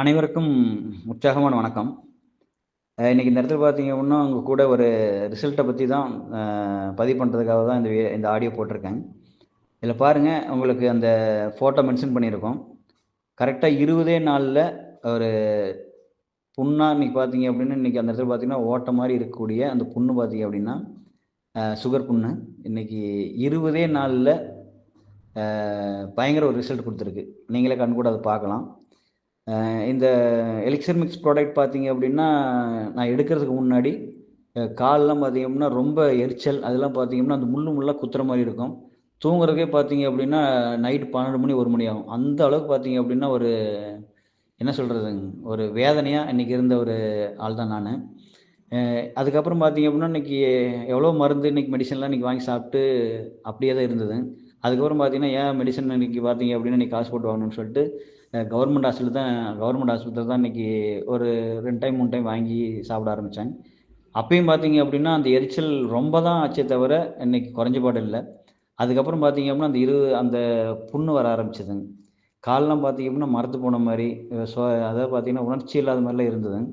அனைவருக்கும் உற்சாகமான வணக்கம். இன்னைக்கு இந்த இடத்துல பார்த்தீங்க அப்படின்னா உங்கள் கூட ஒரு ரிசல்ட்டை பற்றி தான் பதிவு பண்ணுறதுக்காக தான் இந்த இந்த ஆடியோ போட்டிருக்கேன். இதில் பாருங்கள் உங்களுக்கு அந்த ஃபோட்டோ மென்ஷன் பண்ணியிருக்கோம். கரெக்டாக இருபதே நாளில் ஒரு புண்ணாக இன்னைக்கு பார்த்தீங்க அப்படின்னா இன்னைக்கு அந்த இடத்துல பார்த்தீங்கன்னா ஓட்ட மாதிரி இருக்கக்கூடிய அந்த புண்ணு பார்த்தீங்க அப்படின்னா சுகர் புண்ணு. இன்னைக்கு இருபதே நாளில் பயங்கர ஒரு ரிசல்ட் கொடுத்துருக்கு. நீங்களே கண் கூட அதை பார்க்கலாம். இந்த எலிக்சர் மிக்ஸ் ப்ராடக்ட் பார்த்தீங்க அப்படின்னா நான் எடுக்கிறதுக்கு முன்னாடி அஹ் கால்லாம் அப்படின்னா ரொம்ப எரிச்சல். அதெல்லாம் பார்த்தீங்கன்னா அந்த முள்ளு முள்ளாக குத்துற மாதிரி இருக்கும். தூங்குறதுக்கே பார்த்தீங்க அப்படின்னா நைட் பன்னெண்டு மணி ஒரு மணி ஆகும். அந்த அளவுக்கு பார்த்தீங்க அப்படின்னா ஒரு என்ன சொல்கிறதுங்க ஒரு வேதனையாக இன்றைக்கி இருந்த ஒரு ஆள் தான் நான். அதுக்கப்புறம் பார்த்தீங்க அப்படின்னா இன்னைக்கு எவ்வளோ மருந்து இன்னைக்கு மெடிசன்லாம் இன்னைக்கு வாங்கி சாப்பிட்டு அப்படியே தான் இருந்தது. அதுக்கப்புறம் பார்த்தீங்கன்னா ஏன் மெடிசன் இன்றைக்கி பார்த்தீங்க அப்படின்னா இன்றைக்கி காசு போட்டு வாங்கணும்னு சொல்லிட்டு கவர்மெண்ட் ஹாஸ்பிட்டல் தான் கவர்மெண்ட் ஹாஸ்பிட்டல் தான் இன்னைக்கு ஒரு ரெண்டு டைம் மூணு டைம் வாங்கி சாப்பிட ஆரம்பித்தாங்க அப்பயும் பார்த்தீங்க அப்படின்னா அந்த எரிச்சல் ரொம்ப தான் ஆச்சே தவிர இன்னைக்கு குறைஞ்ச பாடு இல்லை. அதுக்கப்புறம் பார்த்தீங்க அப்படின்னா அந்த இரு அந்த புண்ணு வர ஆரம்பிச்சதுங்க. காலெலாம் பார்த்தீங்க அப்படின்னா மரத்து போன மாதிரி சோ அதாவது பார்த்தீங்கன்னா உணர்ச்சி இல்லாத மாதிரிலாம் இருந்ததுங்க.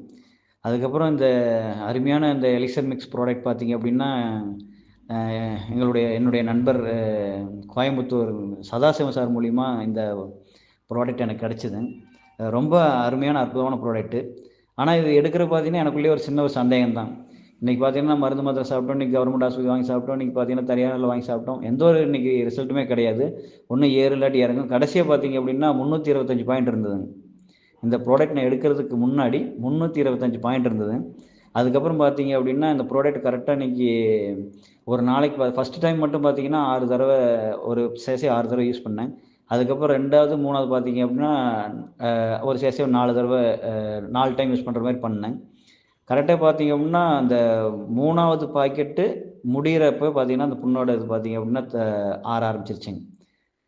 அதுக்கப்புறம் இந்த அருமையான இந்த எலிக்சர் மிக்ஸ் ப்ராடக்ட் பார்த்தீங்க அப்படின்னா எங்களுடைய என்னுடைய நண்பர் கோயம்புத்தூர் சதாசிவம் சார் மூலிமா இந்த ப்ராடக்ட் எனக்கு கிடச்சிது. ரொம்ப அருமையான அற்புதமான ப்ராடக்ட்டு ஆனால் இது எடுக்கிற பார்த்தீங்கன்னா எனக்குள்ளேயே ஒரு சின்ன ஒரு சந்தேகம் தான் இன்றைக்கி பார்த்தீங்கன்னா மருந்து மாத்திரை சாப்பிட்டோம் இன்றைக்கி கவர்மெண்ட் ஹாஸ்பிட்டல் வாங்கி சாப்பிட்டோம் இன்றைக்கி பார்த்தீங்கன்னா தனியாரில் வாங்கி சாப்பிட்டோம். எந்த ஒரு இன்றைக்கி ரிசல்ட்டுமே கிடையாது. ஒன்றும் ஏறு இல்லாட்டி இறங்கும். கடைசியாக பார்த்தீங்க அப்படின்னா முந்நூற்றி இருபத்தஞ்சி பாயிண்ட் இருந்ததுங்க. இந்த ப்ராடக்ட் நான் எடுக்கிறதுக்கு முன்னாடி முந்நூற்றி இருபத்தஞ்சி பாயிண்ட் இருந்தது. அதுக்கப்புறம் பார்த்தீங்க அப்படின்னா இந்த ப்ராடக்ட் கரெக்டாக இன்னைக்கு ஒரு நாளைக்கு ஃபஸ்ட் டைம் மட்டும் பார்த்தீங்கன்னா ஆறு தடவை ஒரு சேசை ஆறு தடவை யூஸ் பண்ணேன். அதுக்கப்புறம் ரெண்டாவது மூணாவது பார்த்தீங்க அப்படின்னா ஒரு சேசை நாலு தடவை நாலு டைம் யூஸ் பண்ணுற மாதிரி பண்ணேன். கரெக்டாக பார்த்தீங்க அப்படின்னா அந்த மூணாவது பாக்கெட்டு முடிகிறப்ப பார்த்தீங்கன்னா அந்த புண்ணோட இது பார்த்தீங்க அப்படின்னா த- ஆற ஆரம்பிச்சிருச்சுங்க.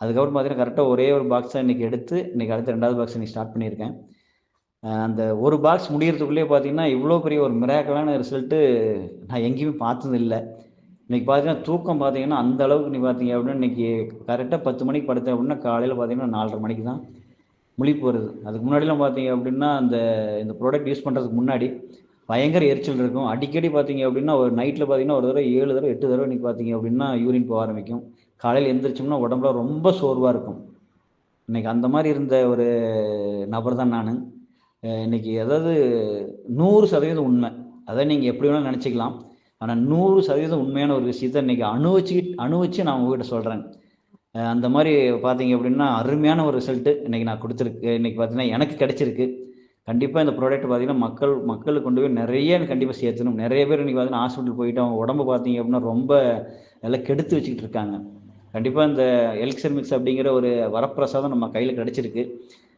அதுக்கப்புறம் பார்த்தீங்கன்னா கரெக்டாக ஒரே ஒரு பாக்ஸை இன்றைக்கி எடுத்து இன்றைக்கி அடுத்த ரெண்டாவது பாக்ஸ் இன்னைக்கு ஸ்டார்ட் பண்ணியிருக்கேன். அந்த ஒரு பாக்ஸ் முடியறதுக்குள்ளேயே பார்த்தீங்கன்னா இவ்வளோ பெரிய ஒரு மிராக்கலான ரிசல்ட்டு நான் எங்கேயுமே பார்த்தது இன்றைக்கி இன்னைக்கு பார்த்தீங்கன்னா தூக்கம் பார்த்தீங்கன்னா அந்த அளவுக்கு நீ பார்த்தீங்க அப்படின்னா இன்னைக்கு கரெக்டாக பத்து மணிக்கு படுத்த அப்படின்னா காலையில் பார்த்தீங்கன்னா நாலரை மணிக்கு தான் முழிப்பு வருது. அதுக்கு முன்னாடிலாம் பார்த்தீங்க அப்படின்னா அந்த இந்த ப்ராடக்ட் யூஸ் பண்ணுறதுக்கு முன்னாடி பயங்கர எரிச்சல் இருக்கும். அடிக்கடி பார்த்தீங்க அப்படின்னா ஒரு நைட்டில் பார்த்தீங்கன்னா ஒரு தடவை ஏழு தடவை எட்டு தடவை இன்னைக்கு பார்த்தீங்க அப்படின்னா யூரின் போக ஆரம்பிக்கும். காலையில் எந்திரிச்சோம்னா உடம்புல ரொம்ப சோர்வாக இருக்கும். இன்னைக்கு அந்த மாதிரி இருந்த ஒரு நபர் தான் நான். இன்னைக்கு அதாவது நூறு சதவீதம் உண்மை. அதை நீங்கள் எப்படி வேணாலும் நினச்சிக்கலாம். ஆனால் நூறு சதவீதம் உண்மையான ஒரு விஷயத்த இன்னைக்கு அனுபவிச்சு அனுபவிச்சு நான் உங்ககிட்ட சொல்கிறேன் அந்த மாதிரி பார்த்தீங்க அப்படின்னா அருமையான ஒரு ரிசல்ட்டு இன்னைக்கு நான் கொடுத்துருக்கு இன்னைக்கு பார்த்தீங்கன்னா எனக்கு கிடைச்சிருக்கு. கண்டிப்பாக இந்த ப்ராடக்ட் பார்த்தீங்கன்னா மக்கள் மக்களுக்கு கொண்டு போய் நிறைய கண்டிப்பாக சேர்த்தணும். நிறைய பேர் இன்றைக்கி பார்த்தீங்கன்னா ஹாஸ்பிட்டல் போயிட்டு அவங்க உடம்பு பார்த்தீங்க அப்படின்னா ரொம்ப நல்லா கெடுத்து வச்சுக்கிட்டு இருக்காங்க. கண்டிப்பாக இந்த எல்க்சர் மிக்ஸ் அப்படிங்கிற ஒரு வரப்பிரசாதம் நம்ம கையில் கிடச்சிருக்கு.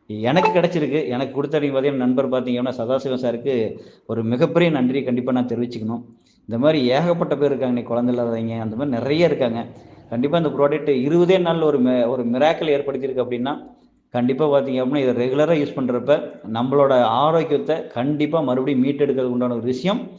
எனக்கு கிடைச்சிருக்கு. எனக்கு கொடுத்த நீங்கள் பார்த்தீங்கன்னா நண்பர் பார்த்தீங்கன்னா சதாசிவம் சாருக்கு ஒரு மிகப்பெரிய நன்றியை கண்டிப்பாக நான் தெரிவிச்சுக்கணும். இந்த மாதிரி ஏகப்பட்ட பேர் இருக்காங்க. நீ குழந்தை இல்லாதவங்க அந்த மாதிரி நிறைய இருக்காங்க. கண்டிப்பாக இந்த ப்ராடக்ட் இருபதே நாளில் ஒரு மெ- ஒரு மிராக்கல் ஏற்படுத்தியிருக்கு அப்படின்னா கண்டிப்பாக பார்த்தீங்க அப்படின்னா இதை ரெகுலராக யூஸ் பண்ணுறப்ப நம்மளோட ஆரோக்கியத்தை கண்டிப்பாக மறுபடியும் மீட்டெடுக்கிறதுக்கு உண்டான ஒரு விஷயம்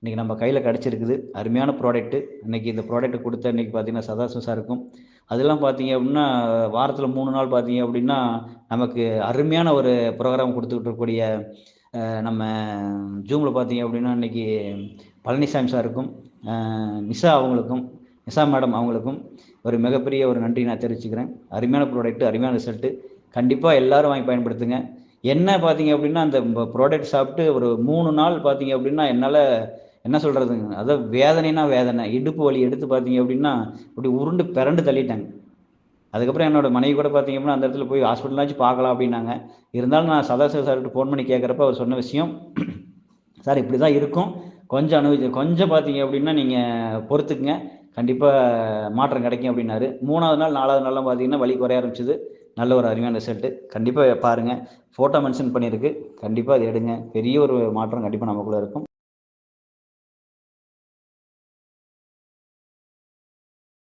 இன்னைக்கு நம்ம கையில் கிடச்சிருக்குது. அருமையான ப்ராடக்ட்டு இன்றைக்கி இந்த ப்ராடக்ட் கொடுத்த இன்றைக்கி பார்த்தீங்கன்னா சதாசிவம் சாருக்கும். அதெல்லாம் பார்த்தீங்க அப்படின்னா வாரத்தில் மூணு நாள் பார்த்தீங்க அப்படின்னா நமக்கு அருமையான ஒரு ப்ரோக்ராம் கொடுத்துக்கிட்டு இருக்கக்கூடிய நம்ம ஜூமில் பார்த்தீங்க அப்படின்னா இன்றைக்கி பழனிசாமி சாருக்கும் அஹ், நிஷா அவங்களுக்கும் நிஷா மேடம் அவங்களுக்கும் ஒரு மிகப்பெரிய ஒரு நன்றி நான் தெரிவிச்சுக்கிறேன். அருமையான ப்ராடக்ட்டு அருமையான ரிசல்ட்டு கண்டிப்பாக எல்லாரும் வாங்கி பயன்படுத்துங்க. என்ன பார்த்தீங்க அப்படின்னா அந்த ப்ராடக்ட் சாப்பிட்டு ஒரு மூணு நாள் பார்த்தீங்க அப்படின்னா என்னால் என்ன சொல்கிறதுங்க அதாவது வேதனைனா வேதனை இடுப்பு வலி எடுத்து பார்த்தீங்க அப்படின்னா இப்படி உருண்டு பிறண்டு தள்ளிட்டாங்க. அதுக்கப்புறம் என்னோட மனைவி கூட பார்த்தீங்க அப்படின்னா அந்த இடத்துல போய் ஹாஸ்பிட்டலாச்சும் பார்க்கலாம் அப்படின்னாங்க. இருந்தாலும் நான் சதாசிவ சார்கிட்ட ஃபோன் பண்ணி கேட்குறப்ப அவர் சொன்ன விஷயம் சார் இப்படி தான் இருக்கும். கொஞ்சம் அனுபவிச்சு கொஞ்சம் பார்த்தீங்க அப்படின்னா நீங்கள் பொறுத்துக்குங்க. கண்டிப்பாக மாற்றம் கிடைக்கும் அப்படின்னாரு. மூணாவது நாள் நாலாவது நாள்லாம் பார்த்தீங்கன்னா வலி குறைய ஆரம்பிச்சது. நல்ல ஒரு அருமையான ரிசல்ட்டு கண்டிப்பாக பாருங்கள் ஃபோட்டோ மென்ஷன் பண்ணியிருக்கு கண்டிப்பாக அது எடுங்க. பெரிய ஒரு மாற்றம் கண்டிப்பாக நமக்குள்ளே இருக்கும்.